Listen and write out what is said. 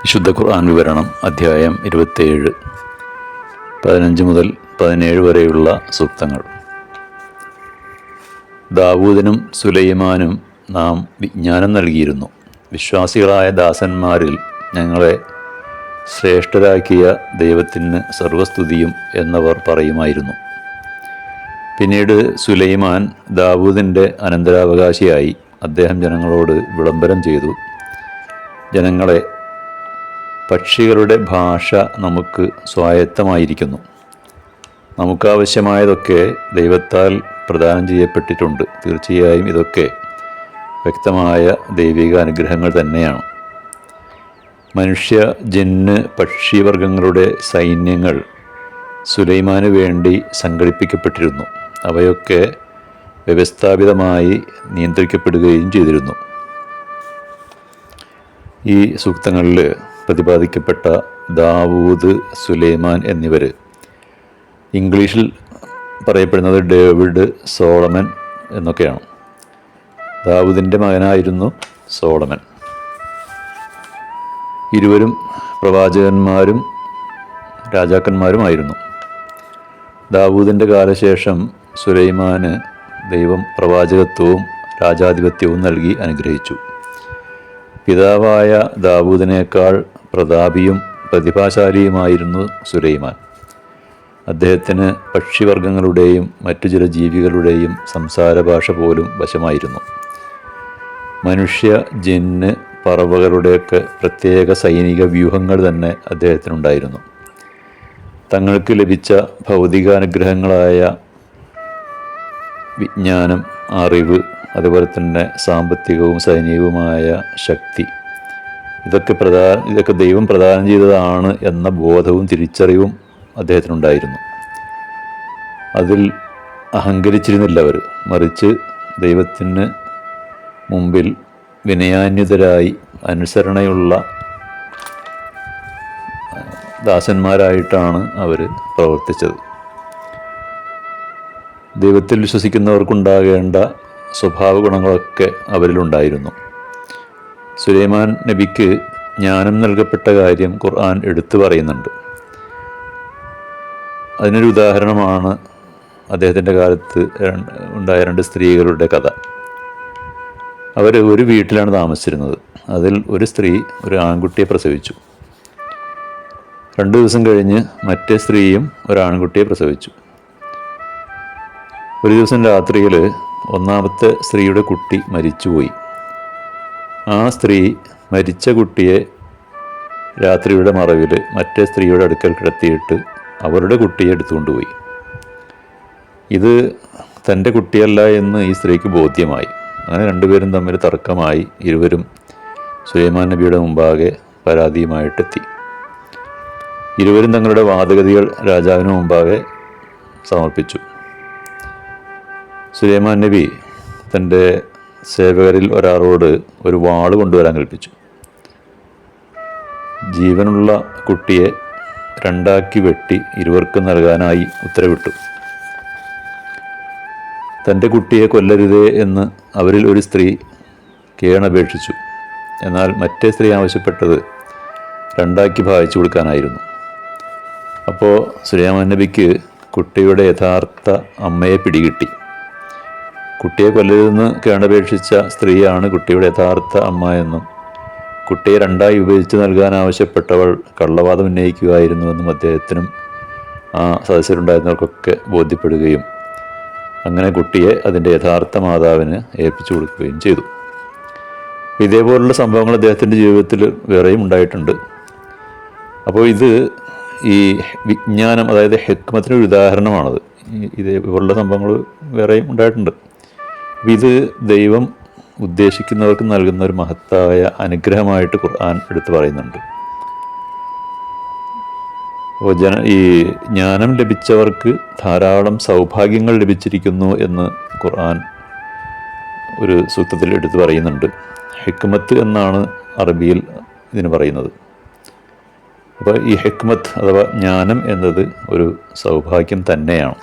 വിശുദ്ധ ഖുർആൻ വിവരണം അധ്യായം ഇരുപത്തേഴ് പതിനഞ്ച് മുതൽ പതിനേഴ് വരെയുള്ള സൂക്തങ്ങൾ. ദാവൂദിനും സുലൈമാനും നാം വിജ്ഞാനം നൽകിയിരുന്നു. വിശ്വാസികളായ ദാസന്മാരിൽ ഞങ്ങളെ ശ്രേഷ്ഠരാക്കിയ ദൈവത്തിന് സർവസ്തുതിയും എന്നവർ പറയുമായിരുന്നു. പിന്നീട് സുലൈമാൻ ദാവൂദിന്റെ അനന്തരാവകാശിയായി അദ്ദേഹം ജനങ്ങളോട് വിളംബരം ചെയ്തു. ജനങ്ങളെ പക്ഷികളുടെ ഭാഷ നമുക്ക് സ്വായത്തമായിരിക്കുന്നു. നമുക്കാവശ്യമായതൊക്കെ ദൈവത്താൽ പ്രദാനം ചെയ്യപ്പെട്ടിട്ടുണ്ട്. തീർച്ചയായും ഇതൊക്കെ വ്യക്തമായ ദൈവിക അനുഗ്രഹങ്ങൾ തന്നെയാണ്. മനുഷ്യ ജന്ന് പക്ഷിവർഗങ്ങളുടെ സൈന്യങ്ങൾ സുലൈമാന് വേണ്ടി സംഘടിപ്പിക്കപ്പെട്ടിരുന്നു. അവയൊക്കെ വ്യവസ്ഥാപിതമായി നിയന്ത്രിക്കപ്പെടുകയും ചെയ്തിരുന്നു. ഈ സൂക്തങ്ങളിൽ പ്രതിപാദിക്കപ്പെട്ട ദാവൂദ് സുലൈമാൻ എന്നിവർ ഇംഗ്ലീഷിൽ പറയപ്പെടുന്നത് ഡേവിഡ് സോളമൻ എന്നൊക്കെയാണ്. ദാവൂദിന്റെ മകനായിരുന്നു സോളമൻ. ഇരുവരും പ്രവാചകന്മാരും രാജാക്കന്മാരുമായിരുന്നു. ദാവൂദിന്റെ കാലശേഷം സുലൈമാന് ദൈവം പ്രവാചകത്വവും രാജാധിപത്യവും നൽകി അനുഗ്രഹിച്ചു. പിതാവായ ദാവൂദിനേക്കാൾ പ്രതാപിയും പ്രതിഭാശാലിയുമായിരുന്നു സുലൈമാൻ. അദ്ദേഹത്തിന് പക്ഷിവർഗങ്ങളുടെയും മറ്റു ചില ജീവികളുടെയും സംസാര ഭാഷ പോലും വശമായിരുന്നു. മനുഷ്യ ജിന്ന് പറവകളുടെയൊക്കെ പ്രത്യേക സൈനിക വ്യൂഹങ്ങൾ തന്നെ അദ്ദേഹത്തിനുണ്ടായിരുന്നു. തങ്ങൾക്ക് ലഭിച്ച ഭൗതികാനുഗ്രഹങ്ങളായ വിജ്ഞാനം അറിവ് അതുപോലെ തന്നെ സാമ്പത്തികവും സൈനികവുമായ ശക്തി ഇതൊക്കെ പ്രധാന ഇതൊക്കെ ദൈവം പ്രദാനം ചെയ്തതാണ് എന്ന ബോധവും തിരിച്ചറിവും അദ്ദേഹത്തിനുണ്ടായിരുന്നു. അതിൽ അഹങ്കരിച്ചിരുന്നില്ല അവർ മറിച്ച് ദൈവത്തിന് മുമ്പിൽ വിനയാന്യതരായി അനുസരണയുള്ള ദാസന്മാരായിട്ടാണ് അവർ പ്രവർത്തിച്ചത്. ദൈവത്തിൽ വിശ്വസിക്കുന്നവർക്കുണ്ടാകേണ്ട സ്വഭാവ ഗുണങ്ങളൊക്കെ അവരിലുണ്ടായിരുന്നു. സുലൈമാൻ നബിക്ക് ജ്ഞാനം നൽകപ്പെട്ട കാര്യം ഖുർആൻ എടുത്തു പറയുന്നുണ്ട്. അതിനൊരു ഉദാഹരണമാണ് അദ്ദേഹത്തിന്റെ കാലത്ത് ഉണ്ടായ രണ്ട് സ്ത്രീകളുടെ കഥ. അവർ ഒരു വീട്ടിലാണ് താമസിച്ചിരുന്നത്. അതിൽ ഒരു സ്ത്രീ ഒരു ആൺകുട്ടിയെ പ്രസവിച്ചു. രണ്ട് ദിവസം കഴിഞ്ഞ് മറ്റേ സ്ത്രീയും ഒരു ആൺകുട്ടിയെ പ്രസവിച്ചു. ഒരു ദിവസം രാത്രിയിൽ ഒന്നാമത്തെ സ്ത്രീയുടെ കുട്ടി മരിച്ചുപോയി. ആ സ്ത്രീ മരിച്ച കുട്ടിയെ രാത്രിയുടെ മറവിൽ മറ്റേ സ്ത്രീയുടെ അടുക്കൽ കിടത്തിയിട്ട് അവരുടെ കുട്ടിയെ എടുത്തുകൊണ്ടുപോയി ഇത് തന്റെ കുട്ടിയല്ല എന്ന് ഈ സ്ത്രീക്ക് ബോധ്യമായി. അങ്ങനെ രണ്ടുപേരും തമ്മിൽ തർക്കമായി. ഇരുവരും സുലൈമാൻ നബിയുടെ മുമ്പാകെ പരാതിയുമായിട്ടെത്തി. ഇരുവരും തങ്ങളുടെ വാദഗതികൾ രാജാവിന് മുമ്പാകെ സമർപ്പിച്ചു. സുലൈമാൻ നബി തന്റെ സേവകരിൽ ഒരാളോട് ഒരു വാൾ കൊണ്ടുവരാൻ കൽപ്പിച്ചു. ജീവനുള്ള കുട്ടിയെ രണ്ടാക്കി വെട്ടി ഇരുവർക്കും നൽകാനായി ഉത്തരവിട്ടു. തന്റെ കുട്ടിയെ കൊല്ലരുതേ എന്ന് അവരിൽ ഒരു സ്ത്രീ കേണപേക്ഷിച്ചു. എന്നാൽ മറ്റേ സ്ത്രീ ആവശ്യപ്പെട്ടത് രണ്ടാക്കി ഭാഗിച്ചു കൊടുക്കാനായിരുന്നു. അപ്പോൾ സുലൈമാൻ നബിക്ക് കുട്ടിയുടെ യഥാർത്ഥ അമ്മയെ പിടികിട്ടി. കുട്ടിയെ കൊല്ലരുതെന്ന് കേണപേക്ഷിച്ച സ്ത്രീയാണ് കുട്ടിയുടെ യഥാർത്ഥ അമ്മ എന്നും കുട്ടിയെ രണ്ടായി വിഭജിച്ച് നൽകാൻ ആവശ്യപ്പെട്ടവൾ കള്ളവാദം ഉന്നയിക്കുകയായിരുന്നുവെന്നും അദ്ദേഹത്തിനും ആ സദസ്യരുണ്ടായിരുന്നവർക്കൊക്കെ ബോധ്യപ്പെടുകയും അങ്ങനെ കുട്ടിയെ അതിന്റെ യഥാർത്ഥ മാതാവിന് ഏൽപ്പിച്ചു കൊടുക്കുകയും ചെയ്തു. ഇതേപോലുള്ള സംഭവങ്ങൾ അദ്ദേഹത്തിന്റെ ജീവിതത്തിൽ വേറെയും ഉണ്ടായിട്ടുണ്ട്. അപ്പോൾ ഇത് ഈ വിജ്ഞാനം അതായത് ഹെക്മത്തിനൊരു ഉദാഹരണമാണത്. ഇതേപോലുള്ള സംഭവങ്ങൾ വേറെയും ഉണ്ടായിട്ടുണ്ട്. ഇത് ദൈവം ഉദ്ദേശിക്കുന്നവർക്ക് നൽകുന്ന ഒരു മഹത്തായ അനുഗ്രഹമായിട്ട് ഖുർആൻ എടുത്തു പറയുന്നുണ്ട്. അപ്പോൾ ജന ഈ ജ്ഞാനം ലഭിച്ചവർക്ക് ധാരാളം സൗഭാഗ്യങ്ങൾ ലഭിച്ചിരിക്കുന്നു എന്ന് ഖുർആൻ ഒരു സൂക്തത്തിൽ എടുത്തു പറയുന്നുണ്ട്. ഹെക്മത്ത് എന്നാണ് അറബിയിൽ ഇതിന് പറയുന്നത്. അപ്പോൾ ഈ ഹെക്മത്ത് അഥവാ ജ്ഞാനം എന്നത് ഒരു സൗഭാഗ്യം തന്നെയാണ്.